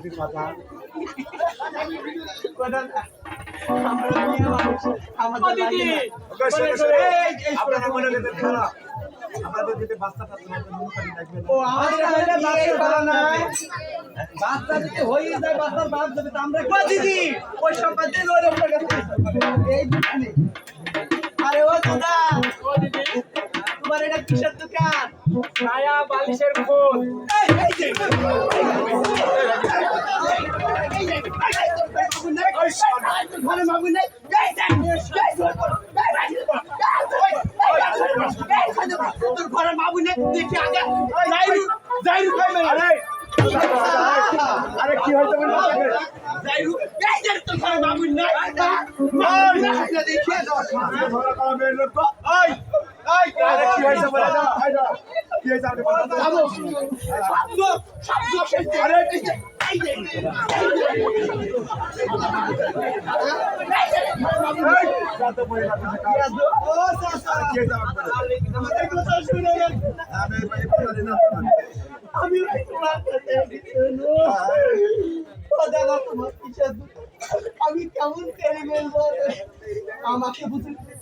মাটির মাথা আরে ও দাদা তোমার এটা কিসের দোকান ছায়া বালিশের খোল তোর ঘরে মাগু নেই দেখি আগে যাইরু যাইরু আরে, আরে কি আমাকে? যাইরু এই যে তোর ঘরে মাগু নেই দেখি মাথা ধরা করা মেয়ের লোক তো। এই, এই, আরে কি হয়েছে বলে দাও, আমি আমি কেমন করে বলব আমাকে বুঝে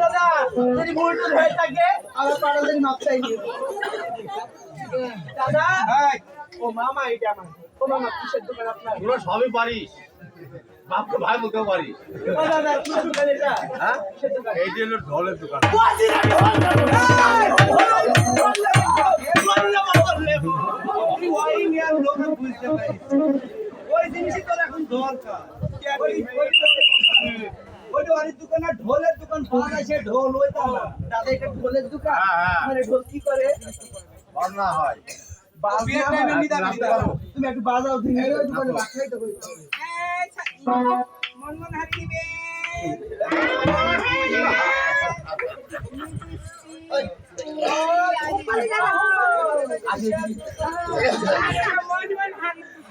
দাদা এই যে যদি মুড হয়ে থাকে আমার পাড়া মাপ চাই দাদা ও মামা এটা আমার ও মামা কিসের দোকান আপনার সবই পারিস বাপকে ভাই কিসের দোকান এইটি হলো ঢোলের দোকান ঢোলের দোকান পাওয়া যায় ঢোল ওই। দাদা এটা ঢোলের দোকান। মানে ঢোল কি করে হয় তুমি একটু বাজাও তুমি দোকানে।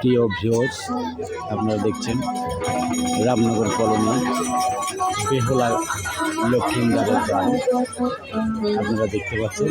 প্রিয় ভিউয়ার্স আপনারা দেখছেন রামনগর কলোনি বেহুলা লক্ষ্মীন্দারের গ্রাম। আপনারা দেখতে পাচ্ছেন।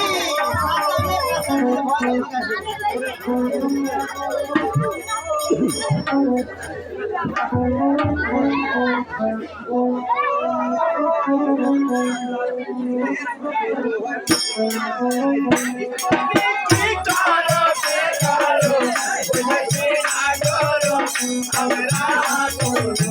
আমরা